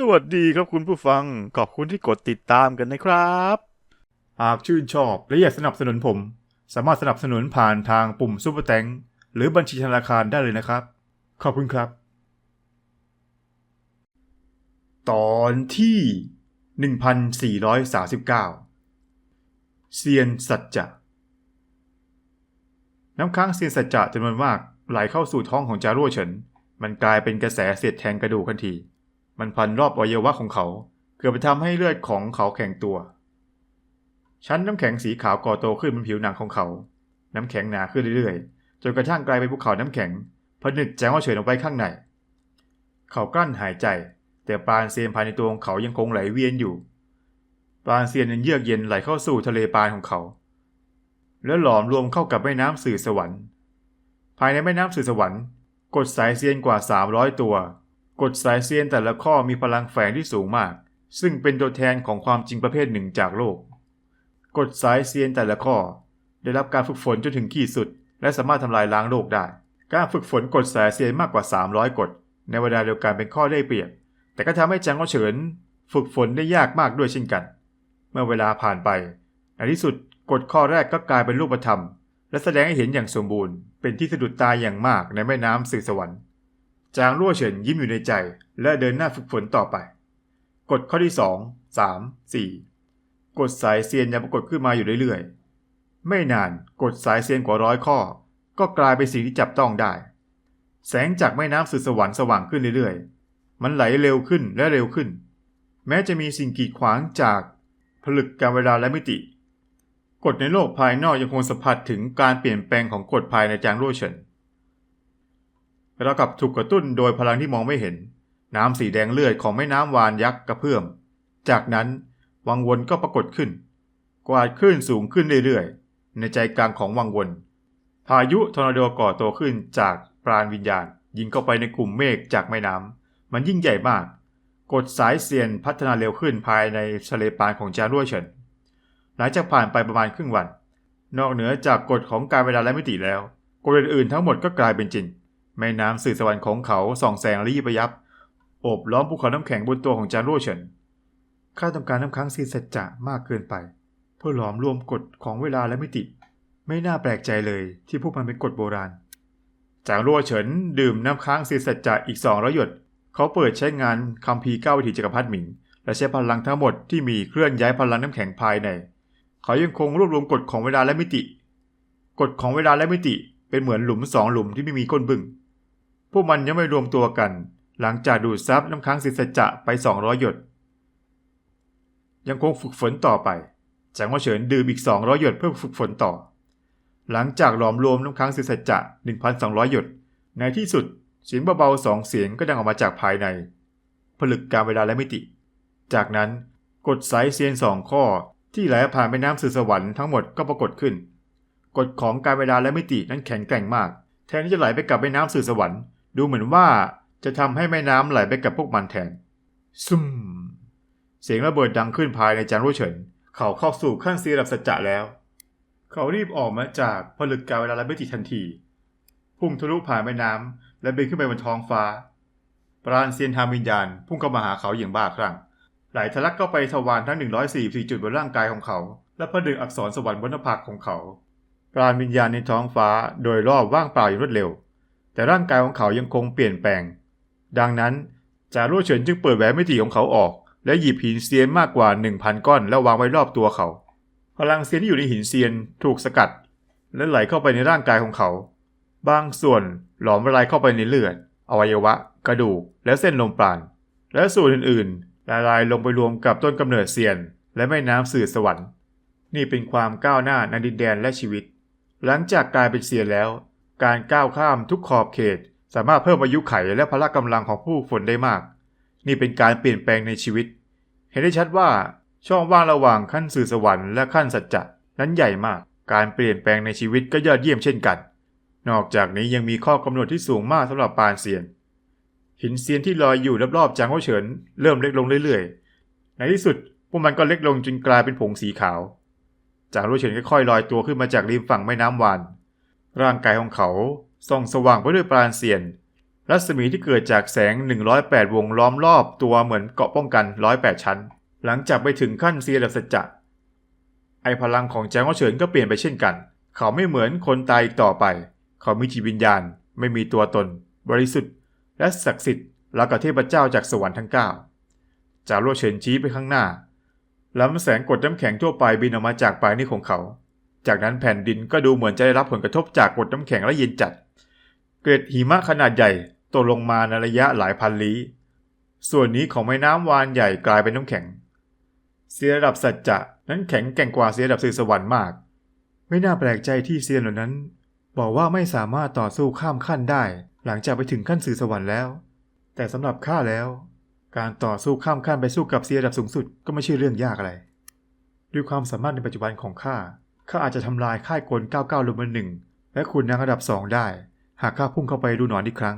สวัสดีครับคุณผู้ฟัง ขอบคุณที่กดติดตามกันนะครับ หากชื่นชอบและอยากสนับสนุนผม สามารถสนับสนุนผ่านทางปุ่มซุปเปอร์แตงหรือบัญชีธนาคารได้เลยนะครับ ขอบคุณครับ ตอนที่ 1439 เซียนสัจจะ น้ำค้างเซียนสัจจะจำนวนมากไหลเข้าสู่ท้องของจารั่วเฉิน มันกลายเป็นกระแสเสียดแทงกระดูกทันที มันพันรอบอวัยวะของเขา เกือบไปทำให้เลือดของเขาแข็งตัว ชั้นน้ำแข็งสีขาวก่อโตขึ้นบนผิวหนังของเขา น้ำแข็งหนาขึ้นเรื่อยๆ จนกระทั่งกลายเป็นภูเขาน้ำแข็งผนึกแจ้งว่าเฉยลงไปข้างใน เขากลั้นหายใจ แต่ปาณเซียนภายในตัวของเขายังคงไหลเวียนอยู่ ปาณเซียนยังเยือกเย็นไหลเข้าสู่ทะเลปานของเขา แล้วหลอมรวมเข้ากับแม่น้ำสื่อสวรรค์ ภายในแม่น้ำสื่อสวรรค์ กดสายเซียนกว่า 300 ตัว กดสายเซียนแต่ละข้อมีพลังแฝงที่สูงมาก ซึ่งเป็นตัวแทนของความจริงประเภทหนึ่งจากโลก กฎสายเซียนแต่ละข้อ ได้รับการฝึกฝนจนถึงขีดสุด และสามารถทำลายล้างโลกได้ การฝึกฝนกฎสายเซียนมากกว่า 300 กฎ ในเวลาเดียวกันเป็นข้อได้เปรียบ แต่ก็ทำให้จางก็เฉิน ฝึกฝนได้ยากมากด้วยเช่นกัน เมื่อเวลาผ่านไปในที่สุดกฎข้อแรกก็กลายเป็นรูปธรรม และแสดงให้เห็นอย่างสมบูรณ์ เป็นที่สะดุดตาอย่างมากในแม่น้ำสื่อสวรรค์ จางรั่วเฉินยิ้มอยู่ในใจ และเดินหน้าฝึกฝนต่อไป กฎข้อที่2 3 4กฎสายเซียนยังปรากฏขึ้นมาอยู่เรื่อยๆ ไม่นานกฎสายเซียนกว่าร้อยข้อ ก็กลายเป็นสิ่งที่จับต้องได้ แสงจากแม่น้ำสื่อสวรรค์สว่างขึ้นเรื่อยๆ มันไหลเร็วขึ้นและเร็วขึ้น แม้จะมีสิ่งกีดขวางจากผลึกการเวลาและมิติ กฎในโลกภายนอกยังคงสัมผัสถึงการเปลี่ยนแปลงของกฎภายในจางรั่วเฉิน เรากับถูกกระตุ้นโดยพลังที่มองไม่เห็น น้ำสีแดงเลือดของแม่น้ำวานยักษ์กระเพื่อม จากนั้นวังวนก็ปรากฏขึ้น กวาดขึ้นสูงขึ้นเรื่อยๆ ในใจกลางของวังวน พายุทอร์นาโดก่อตัวขึ้นจากปราณวิญญาณ ยิงเข้าไปในกลุ่มเมฆจากแม่น้ำมันยิ่งใหญ่มาก กดสายเซียนพัฒนาเร็วขึ้นภายในทะเลปานของจารั่วเฉินหลังจากผ่านไปประมาณครึ่งวัน นอกเหนือจากกฎของการเวลาและมิติแล้วกฎอื่นๆทั้งหมดก็กลายเป็นจริง แม่น้ำสื่อสวรรค์ของเขาส่องแสงระยิบระยับ โอบล้อมภูเขาน้ำแข็งบนตัวของจารั่วเฉินข้าต้องการน้ำค้างซีสัจจะมากเกินไป เพื่อหลอมรวมกฎของเวลาและมิติ ไม่น่าแปลกใจเลยที่พวกมันเป็นกฎโบราณ จางรั่วเฉินดื่มน้ำค้างซีสัจจะอีกสองร้อยหยด เขาเปิดใช้งานคัมภีเก้าวิถีจักรพรรดิหมิง และใช้พลังทั้งหมดที่มีเคลื่อนย้ายพลังน้ำแข็งภายใน เขายังคงรวบรวมกฎของเวลาและมิติ กฎของเวลาและมิติเป็นเหมือนหลุมสองหลุมที่ไม่มีก้นบึ้ง พวกมันยังไม่รวมตัวกัน หลังจากดูดซับน้ำค้างซีสัจจะไป 200 หยด ยังคงฝึกฝนต่อไปจางว่าเฉินดื่มอีก 200 หยดเพื่อฝึกฝนต่อ หลังจากหลอมรวมน้ำค้างซีสัจจะ1,200 หยด ในที่สุดเสียงเบาๆสองเสียงก็ดังออกมาจากภายใน ผลึกการเวลาและมิติ จากนั้นกฎสายเซียนสองข้อที่ไหลผ่านแม่น้ำสื่อสวรรค์ทั้งหมดก็ปรากฏขึ้นกฎของการเวลาและมิตินั้นแข็งแกร่งมาก แทนที่จะไหลไปกับแม่น้ำสื่อสวรรค์ ดูเหมือนว่าจะทำให้แม่น้ำไหลไปกับพวกมันแทน ซุ่ม เสียงระเบิดดังขึ้นภายในจางรุ่เฉิน เขาเข้าสู่ขั้นซีรับสัจจะแล้ว เขารีบออกมาจากผลึกกาเวลาและมิติทันที พุ่งทะลุผ่านแม่น้ำและบินขึ้นไปบนท้องฟ้า ปราณเซียนทางวิญญาณ พุ่งเข้ามาหาเขาอย่างบ้าคลั่งไหลทะลักเข้าไปทวารทั้ง 144 จุดบนร่างกายของเขา และผนึกอักษรสวรรค์บนหน้าผากของเขา ปราณวิญญาณในท้องฟ้าโดยรอบว่างเปล่าอย่างรวดเร็ว แต่ร่างกายของเขายังคงเปลี่ยนแปลง ดังนั้นจารุ่เฉินจึงเปิดแหวนมิติของเขาออก และหยิบหินเซียนมากกว่า 1,000 ก้อน แล้ววางไว้รอบตัวเขา พลังเซียนที่อยู่ในหินเซียนถูกสกัด และไหลเข้าไปในร่างกายของเขา บางส่วนหลอมละลายเข้าไปในเลือด อวัยวะ กระดูก และเส้นลมปราณ และส่วนอื่นๆ ละลายลงไปรวมกับต้นกำเนิดเซียน และแม่น้ำสื่อสวรรค์ นี่เป็นความก้าวหน้าในดินแดนและชีวิต หลังจากกลายเป็นเซียนแล้ว การก้าวข้ามทุกขอบเขต สามารถเพิ่มอายุไขและพละกำลังของผู้ฝนได้มาก นี่เป็นการเปลี่ยนแปลงในชีวิต เห็นได้ชัดว่าช่องว่างระหว่างขั้นสื่อสวรรค์และขั้นสัจจะนั้นใหญ่มาก การเปลี่ยนแปลงในชีวิตก็ยอดเยี่ยมเช่นกัน นอกจากนี้ยังมีข้อกำหนดที่สูงมากสำหรับปานเซียน หินเซียนที่ลอยอยู่รอบๆจางโฮเฉินเริ่มเล็กลงเรื่อยๆ ในที่สุดพวกมันก็เล็กลงจนกลายเป็นผงสีขาว จางโฮเฉินค่อยๆลอยตัวขึ้นมาจากริมฝั่งแม่น้ำวาน ร่างกายของเขาส่องสว่างไปด้วยปราณเซียน รัศมีที่เกิดจากแสง 108 วงล้อมรอบตัวเหมือนเกราะป้องกัน 108 ชั้น หลังจากไปถึงขั้นเซียระดับสัจจะไอพลังของแจ้งว่าเฉินก็เปลี่ยนไปเช่นกัน เขาไม่เหมือนคนตายอีกต่อไป เขามีจิตวิญญาณ ไม่มีตัวตน บริสุทธิ์ และศักดิ์สิทธิ์ราวกับเทพเจ้าจากสวรรค์ทั้งเก้าจารุเฉินชี้ไปข้างหน้าลำแสงกดน้ำแข็งทั่วไปบินออกมาจากปลายนิ้วของเขา จากนั้นแผ่นดินก็ดูเหมือนจะได้รับผลกระทบจากกดน้ำแข็งและเย็นจัด เกล็ดหิมะขนาดใหญ่ตกลงมาในระยะหลายพันลี้ ส่วนนี้ของแม่น้ำวานใหญ่กลายเป็นน้ำแข็ง เสียระดับสัจจะนั้นแข็งแกร่งกว่าเสียระดับสื่อสวรรค์มาก ไม่น่าแปลกใจที่เซียนเหล่านั้น บอกว่าไม่สามารถต่อสู้ข้ามขั้นได้ หลังจากไปถึงขั้นสื่อสวรรค์แล้ว แต่สำหรับข้าแล้ว การต่อสู้ข้ามขั้นไปสู้กับเซียระดับสูงสุดก็ไม่ใช่เรื่องยากอะไรด้วยความสามารถในปัจจุบันของข้า ข้าอาจจะทำลายค่ายกล99ลงมาหนึ่งและขุนนางระดับสองได้ หากข้าพุ่งเข้าไปดูหนอนอีกครั้ง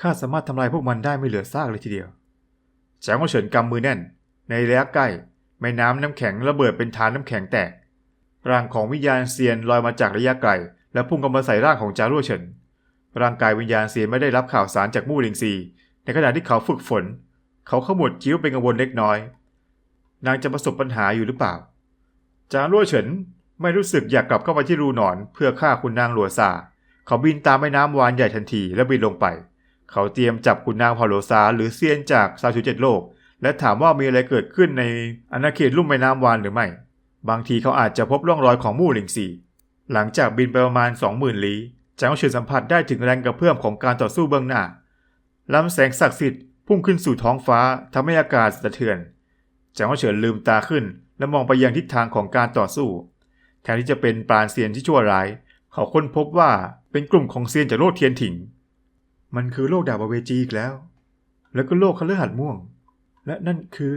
ข้าสามารถทำลายพวกมันได้ไม่เหลือซากเลยทีเดียวแจงว่าเฉินกำมือแน่น ในระยะใกล้แม่น้ำน้ำแข็งระเบิดเป็นฐานน้ำแข็งแตกร่างของวิญญาณเซียนลอยมาจากระยะไกล และพุ่งเข้ามาใส่ร่างของจารั่วเฉินร่างกายวิญญาณเซียนไม่ได้รับข่าวสารจากมู่หลิงซี ในขณะที่เขาฝึกฝน เขาขมวดคิ้วเป็นกังวลเล็กน้อย นางจะประสบปัญหาอยู่หรือเปล่า จารั่วเฉิน ไม่รู้สึกอยากกลับเข้าไปที่รูหนอนเพื่อฆ่าคุณนางหลัวซาเขาบินตามแม่น้ำวานใหญ่ทันทีและบินลงไป เขาเตรียมจับคุณนางพาโลซาหรือเซียนจากซาชูเจ็ดโลก และถามว่ามีอะไรเกิดขึ้นในอาณาเขตลุ่มแม่น้ำวานหรือไม่ บางทีเขาอาจจะพบร่องรอยของมู่หลิงซีหลังจากบินไปประมาณ 20,000ลี้จางเฉินสัมผัสได้ถึงแรงกระเพื่อมของการต่อสู้เบื้องหน้าลำแสงศักดิ์สิทธิ์พุ่งขึ้นสู่ท้องฟ้าทำให้อากาศสะเทือนจางเฉินลืมตาขึ้นและมองไปยังทิศทางของการต่อสู้ แทนที่จะเป็นปราณเซียนที่ชั่วร้าย เขาค้นพบว่าเป็นกลุ่มของเซียนจากโลกเทียนถิง มันคือโลกดาบเวจีอีกแล้ว แล้วก็โลกคฤหัสถ์ม่วง และนั่นคือ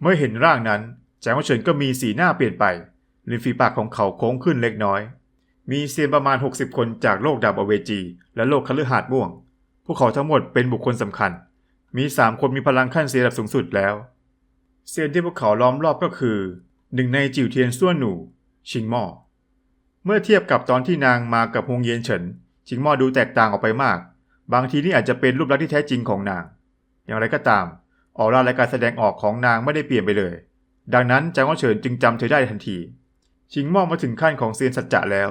เมื่อเห็นร่างนั้นแจงวเฉินก็มีสีหน้าเปลี่ยนไปริมฝีปากของเขาโค้งขึ้นเล็กน้อย มีเซียนประมาณ 60 คนจากโลกดาบเวจี และโลกคฤหัสถ์ม่วง พวกเขาทั้งหมดเป็นบุคคลสำคัญ มีสามคนมีพลังขั้นเซียนระดับสูงสุดแล้ว เซียนที่พวกเขาล้อมรอบก็คือ หนึ่งในจิวเทียนส่วนหนูชิงหม่อเมื่อเทียบกับตอนที่นางมากับฮงเย็นเฉินชิงหม่อดูแตกต่างออกไปมาก บางทีนี่อาจจะเป็นรูปลักษณ์ที่แท้จริงของนาง อย่างไรก็ตามออร่าและการแสดงออกของนางไม่ได้เปลี่ยนไปเลย ดังนั้นจางว่าเฉินจึงจำเธอได้ทันที ชิงหม่อมาถึงขั้นของเซียนสัจจะแล้ว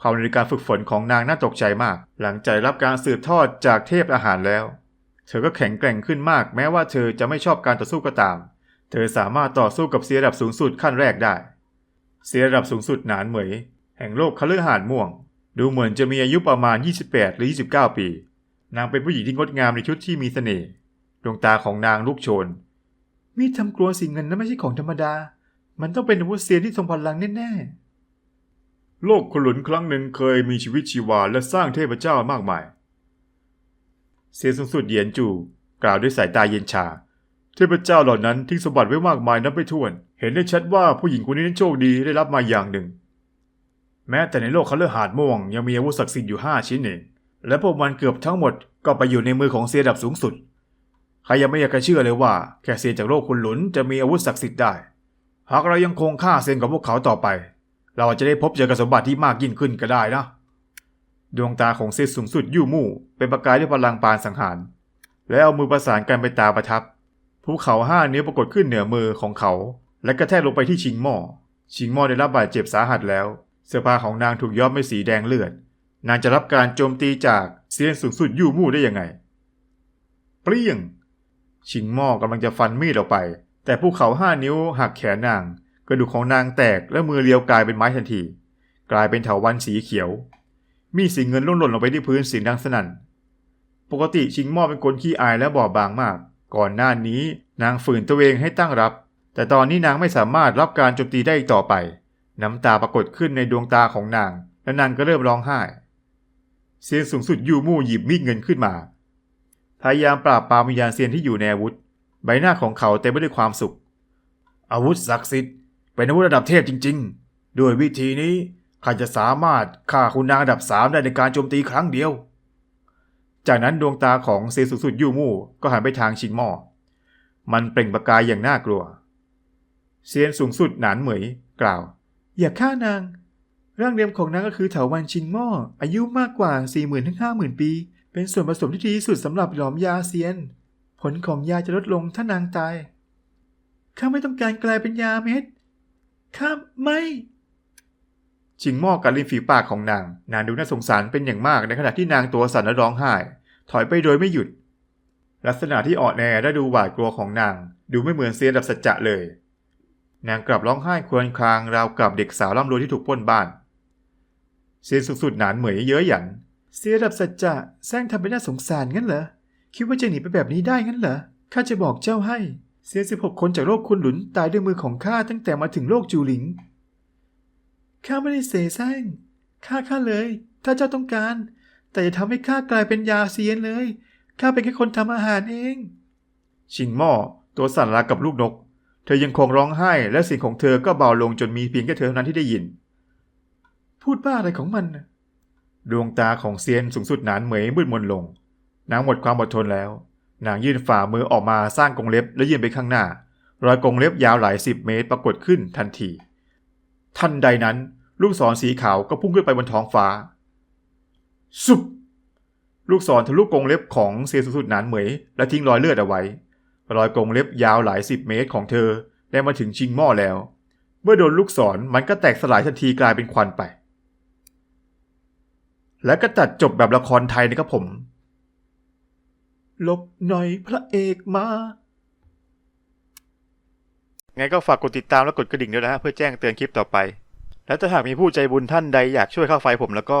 ความในการฝึกฝนของนางน่าตกใจมาก หลังจากรับการสืบทอดจากเทพอาหารแล้ว เธอก็แข็งแกร่งขึ้นมาก แม้ว่าเธอจะไม่ชอบการต่อสู้ก็ตาม เธอสามารถต่อสู้กับเซียระดับสูงสุดขั้นแรกได้เซียระดับสูงสุดหนานเหมย แห่งโลกคฤหาสน์ม่วง ดูเหมือนจะมีอายุประมาณ 28 หรือ 29 ปี นางเป็นผู้หญิงที่งดงามในชุดที่มีเสน่ห์ ดวงตาของนางลุกโชน มีดทำกลัวสิ่งเงินนั้นไม่ใช่ของธรรมดา มันต้องเป็นอาวุธเซียที่ทรงพลังแน่ๆ โลกขลุนครั้งหนึ่งเคยมีชีวิตชีวาและสร้างเทพเจ้ามากมายเซียสูงสุดเหยียนจูกล่าวด้วยสายตาเย็นชา เทพเจ้าเหล่านั้นทิ้งสมบัติไว้มากมายนับไม่ถ้วน เห็นได้ชัดว่าผู้หญิงคนนี้นั้นโชคดีได้รับมาอย่างหนึ่ง แม้แต่ในโลกคฤหาสน์ม่วงยังมีอาวุธศักดิ์สิทธิ์อยู่ห้าชิ้นเอง และพวกมันเกือบทั้งหมดก็ไปอยู่ในมือของเซียนระดับสูงสุด ใครยังไม่อยากจะเชื่อเลยว่า แค่เซียนจากโลกคุณหลุนจะมีอาวุธศักดิ์สิทธิ์ได้ หากเรายังคงฆ่าเซียนกับพวกเขาต่อไป เราจจะได้พบเจอกับสมบัติที่มากยิ่งขึ้นก็ได้นะ ดวงตาของเซียนสูงสุดยู่มู่เป็นประกายด้วยพลังปานสังหาร แล้วเอามือประสานกันไปตาประทับ ภูเขาห้านิ้วปรากฏขึ้นเหนือมือของเขา และกระแทกลงไปที่ชิงหม้อ ชิงหม้อได้รับบาดเจ็บสาหัสแล้ว เสื้อผ้าของนางถูกย้อมด้วยสีแดงเลือด นางจะรับการโจมตีจากเซียนสูงสุดยู่มู่ได้ยังไง เปรี้ยง ชิงหม้อกำลังจะฟันมีดออกไป แต่ภูเขาห้านิ้วหักแขนนาง กระดูกของนางแตกและมือเลียวกลายเป็นไม้ทันที กลายเป็นเถาวัลย์สีเขียว มีดสีเงินล่วงหล่นลงไปที่พื้นเสียงดังสนั่นปกติชิงหม้อเป็นคนขี้อายและบอบบางมาก ก่อนหน้านี้นางฝืนตัวเองให้ตั้งรับ แต่ตอนนี้นางไม่สามารถรับการโจมตีได้อีกต่อไป น้ำตาปรากฏขึ้นในดวงตาของนาง และนางก็เริ่มร้องไห้ เซียนสูงสุดยูมู่หยิบมีดเงินขึ้นมา พยายามปราบปรามวิญญาณเซียนที่อยู่ในอาวุธ ใบหน้าของเขาเต็มไปด้วยความสุข อาวุธศักดิ์สิทธิ์เป็นอาวุธระดับเทพจริง ๆ ด้วยวิธีนี้ข้าจะสามารถฆ่าคุณนางระดับสามได้ในการโจมตีครั้งเดียว จากนั้นดวงตาของเซียนสูงสุดยูมู่ก็หันไปทางชิงหม้อ มันเปล่งประกายอย่างน่ากลัว เซียนสูงสุดหนานเหมยกล่าว อย่าฆ่านาง ร่างเดิมของนางก็คือเถาวันชิงหม้อ อายุมากกว่า 4 0 0 0 0ถึง50,000 ปี เป็นส่วนผสมที่ดีที่สุดสำหรับหลอมยาเซียน ผลของยาจะลดลงถ้านางตาย ข้าไม่ต้องการกลายเป็นยาเม็ด ข้าไม่ ชิงหม้อกัดริมฝีปากของนาง นางดูน่าสงสารเป็นอย่างมากในขณะที่นางตัวสั่นและร้องไห้ ถอยไปโดยไม่หยุด ลักษณะที่อ่อนแอและดูหวาดกลัวของนาง ดูไม่เหมือนเซียนดับสัจจะเลย นางกลับร้องไห้ครวญครางราวกับเด็กสาวร่ำรวยที่ถูกปล้นบ้านเซียนสุดๆหนานเหมยเย้ยหยันเสียดับสัจจะแซงทำเป็นน่าสงสารงั้นเหรอคิดว่าจะหนีไปแบบนี้ได้งั้นเหรอข้าจะบอกเจ้าให้ เสียสิบหกคนจากโลกคุณหลุนตายด้วยมือของข้าตั้งแต่มาถึงโลกจูหลิงข้าไม่ได้เสแสร้งข้าข้าเลย ถ้าเจ้าต้องการ แต่อย่าทำให้ข้ากลายเป็นยาเซียนเลย ข้าเป็นแค่คนทำอาหารเอง ชิงหม้อตัวสั่นระกับลูกนก เธอยังคงร้องไห้และเสียงของเธอก็เบาลงจนมีเพียงแค่เธอเท่านั้นที่ได้ยิน พูดบ้าอะไรของมันน่ะดวงตาของเซียนสูงสุดหนานเหมยมืดมนลง นางหมดความอดทนแล้ว นางยื่นฝ่ามือออกมาสร้างกรงเล็บและยื่นไปข้างหน้า รอยกรงเล็บยาวหลายสิบเมตรปรากฏขึ้นทันที ทันใดนั้น ลูกศรสีขาวก็พุ่งขึ้นไปบนท้องฟ้า สุบลูกศรทะลุกรงเล็บของเซียนสุดหนานเหมย และทิ้งรอยเลือดเอาไว้ รอยกรงเล็บยาวหลายสิบเมตรของเธอได้มาถึงชิงหม้อแล้ว เมื่อโดนลูกศรมันก็แตกสลายทันทีกลายเป็นควันไป และก็ตัดจบแบบละครไทยนะครับผมลบหน่อยพระเอกมาไงก็ฝากกดติดตามและกดกระดิ่งด้วยนะฮะเพื่อแจ้งเตือนคลิปต่อไป และถ้าหากมีผู้ใจบุญท่านใดอยากช่วยค่าไฟผมแล้วก็